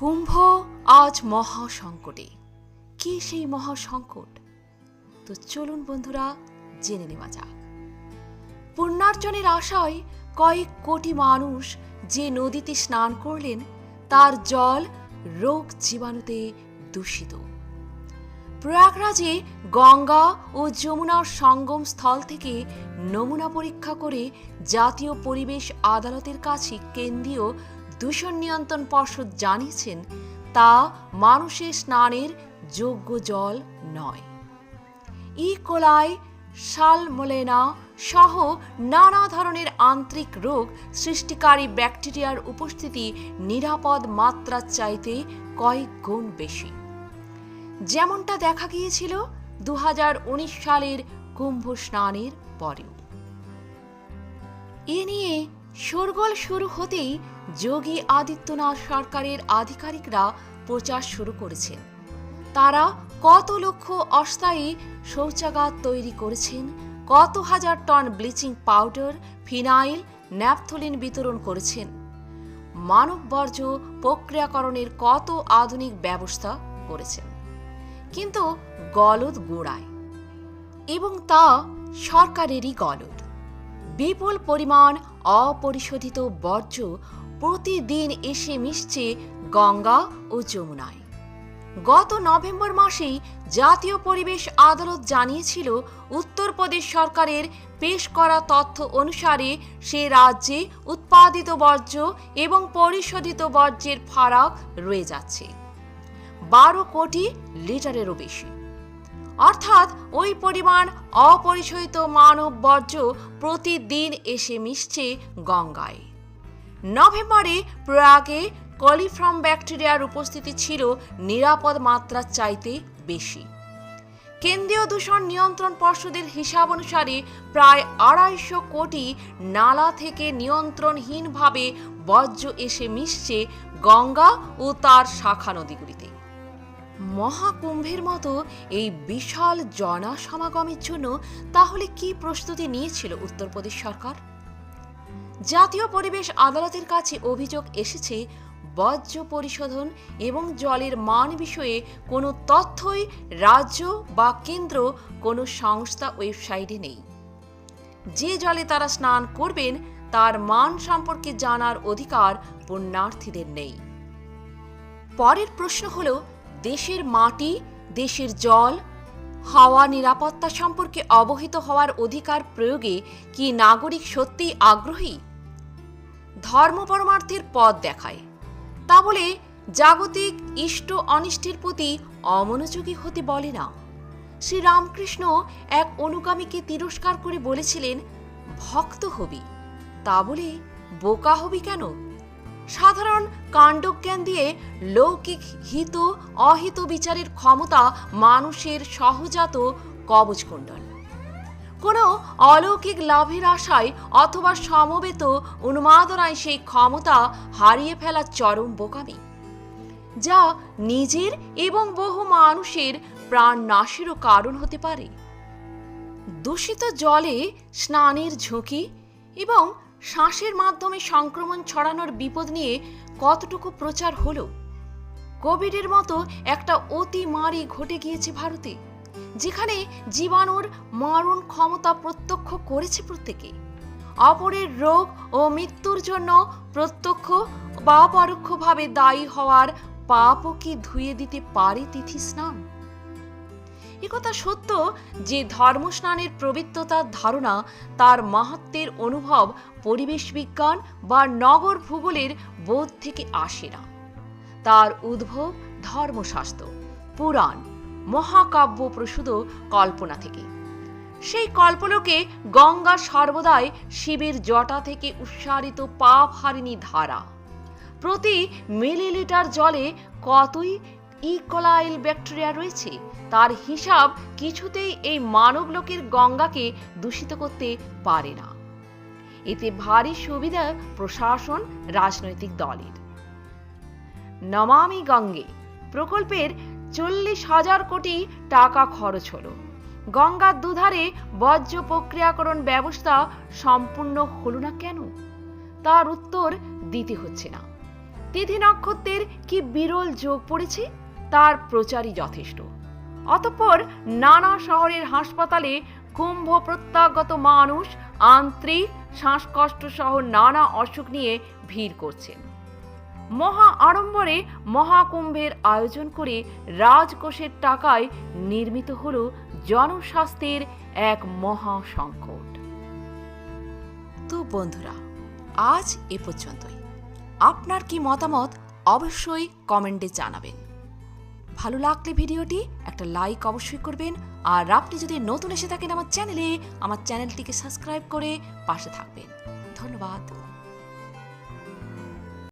কুম্ভ আজ মহা সংকটে কি সেই মহা সংকট তো চলুন বন্ধুরা, জেনে নেওয়া যাক। পুণ্যার্জনের আশায় কয়েক কোটি মানুষ যে নদীতে স্নান করলেন, তার জল রোগ জীবাণুতে দূষিত। প্রয়াগরাজে গঙ্গা ও যমুনার সঙ্গম স্থল থেকে নমুনা পরীক্ষা করে জাতীয় পরিবেশ আদালতের কাছে কেন্দ্রীয় দূষণ নিয়ন্ত্রণ পর্ষদ জানিয়েছেন, তা মানুষের স্নানের যোগ্য জল নয়। ই কোলাই সালমোলেনা সহ নানা ধরনের আন্তরিক রোগ সৃষ্টিকারী ব্যাকটেরিয়ার উপস্থিতি নিরাপদ মাত্রার চাইতে কয়েক গুণ বেশি। যেমনটা দেখা গিয়েছিল দু হাজার উনিশ সালের কুম্ভ স্নানের পরেও। এ নিয়ে শোরগোল শুরু হতেই যোগী আদিত্যনাথ সরকারের আধিকারিকরা প্রচার শুরু করেছেন। তারা কত লক্ষ অস্থায়ী শৌচাগার তৈরি করেছেন, কত হাজার ton bleaching powder, phenyl, naphthalene বিতরণ করেছেন মানব বর্জ্য প্রক্রিয়াকরণের কত আধুনিক ব্যবস্থা করেছেন। কিন্তু গলদ গোড়ায় এবং তা সরকারেরই গলদ। বিপুল পরিমাণ অপরিশোধিত বর্জ্য প্রতিদিন এসে মিশছে গঙ্গা ও যমুনায়। গত নভেম্বর মাসেই জাতীয় পরিবেশ আদালত জানিয়েছিল, উত্তরপ্রদেশ সরকারের পেশ করা তথ্য অনুসারে সে রাজ্যে উৎপাদিত বর্জ্য এবং পরিশোধিত বর্জ্যের ফারাক রয়ে যাচ্ছে। বারো কোটি লিটারেরও বেশি। অর্থাৎ ওই পরিমাণ অপরিশোধিত মানব বর্জ্য প্রতিদিন এসে মিশছে গঙ্গায়। নভেম্বরে প্রয়াগে কলিফ্রম ব্যাকটেরিয়ার উপস্থিতি ছিল নিরাপদ মাত্রার চাইতে বেশি। কেন্দ্রীয় দূষণ নিয়ন্ত্রণ পর্ষদের হিসাব অনুসারে প্রায় আড়াইশো কোটি নালা থেকে নিয়ন্ত্রণহীনভাবে বর্জ্য এসে মিশছে গঙ্গা ও তার শাখা নদীগুলিতে। মহাকুম্ভের মতো এই বিশাল জনসমাগমের জন্য তাহলে কি প্রস্তুতি নিয়েছিল উত্তরপ্রদেশ সরকার? জাতীয় পরিবেশ আদালতের কাছে অভিযোগ এসেছে, বর্জ্য পরিশোধন এবং জলের মান বিষয়ে কোনো তথ্যই রাজ্য বা কেন্দ্র, কোনো সংস্থা ওয়েবসাইটে নেই। যে জলে তারা স্নান করবেন, তার মান সম্পর্কে জানার অধিকার পুণ্যার্থীদের নেই। পরের প্রশ্ন হলো দেশের মাটি, দেশের জল, হাওয়া নিরাপত্তা সম্পর্কে অবহিত হওয়ার অধিকার প্রয়োগে কি নাগরিক সত্যিই আগ্রহী? ধর্ম পরমার্থের পথ দেখায়। তা বলে জাগতিক ইষ্ট অনিষ্টের প্রতি অমনোযোগী হতে বলে না। শ্রী রামকৃষ্ণ এক অনুগামীকে তিরস্কার করে বলেছিলেন, ভক্ত হবি। তা বলে, বোকা হবি কেন? সাধারণ কাণ্ডজ্ঞান দিয়ে লৌকিক হিত, অহিত বিচারের ক্ষমতা মানুষের সহজাত কবচকুণ্ডল কোনো অলৌকিক লাভের আশায় অথবা সমবেত উন্মাদনায় সেই ক্ষমতা হারিয়ে ফেলা চরম বোকামি, যা নিজের এবং বহু মানুষের প্রাণ নাশেরও কারণ হতে পারে। দূষিত জলে স্নানের ঝুঁকি এবং শ্বাসের মাধ্যমে সংক্রমণ ছড়ানোর বিপদ নিয়ে কতটুকু প্রচার হলো? কোভিডের মতো একটা অতিমারি ঘটে গিয়েছে ভারতে, যেখানে জীবাণুর মারণ ক্ষমতা প্রত্যক্ষ করেছে প্রত্যেকে। অপরের রোগ ও মৃত্যুর জন্য প্রত্যক্ষ বা পরোক্ষভাবে দায়ী হওয়ার পাপও কি ধুয়ে দিতে পারে তিথি স্নান? একথা সত্য যে ধর্মস্নানের পবিত্রতার ধারণা তার মাহাত্মের অনুভব পরিবেশ বিজ্ঞান বা নগর ভূগোলের বোধ থেকে আসে না। তার উদ্ভব ধর্মশাস্ত্র, পুরাণ, মহাকাব্য প্রসূত কল্পনা থেকে। সেই কল্পলোকে গঙ্গা সর্বদাই শিবের জটা থেকে উৎসারিত পাপ হারিণী ধারা। প্রতি মিলিলিটার জলে কতই ইকোলাইল ব্যাকটেরিয়া রয়েছে, তার হিসাব কিছুতেই এই মানবলোকের গঙ্গাকে দূষিত করতে পারে না। এতে ভারী সুবিধা প্রশাসন, রাজনৈতিক দলের। নমামি গঙ্গে প্রকল্পের চল্লিশ হাজার কোটি টাকা খরচ হলো। গঙ্গার দুধারে বর্জ্য প্রক্রিয়াকরণ ব্যবস্থা সম্পূর্ণ হলো না কেন? তার উত্তর দিতে হচ্ছে না। তিথি নক্ষত্রের কি বিরল যোগ পড়েছে? তার প্রচারই যথেষ্ট। অতঃপর নানা শহরের হাসপাতালে কুম্ভ প্রত্যাগত মানুষ আন্ত্রিক শ্বাসকষ্ট সহ নানা অসুখ নিয়ে ভিড় করছেন। মহা আড়ম্বরে মহাকুম্ভের আয়োজন করে রাজকোষের টাকায় নির্মিত হল জনস্বাস্থ্যের এক মহা সংকট। তো বন্ধুরা, আজ এ পর্যন্তই। আপনার কি মতামত অবশ্যই কমেন্টে জানাবেন। ভালো লাগলে ভিডিওটি একটা লাইক অবশ্যই করবেন। আর আপনি যদি নতুন এসে থাকেন আমার চ্যানেলে আমার চ্যানেলটিকে সাবস্ক্রাইব করে পাশে থাকবেন। ধন্যবাদ।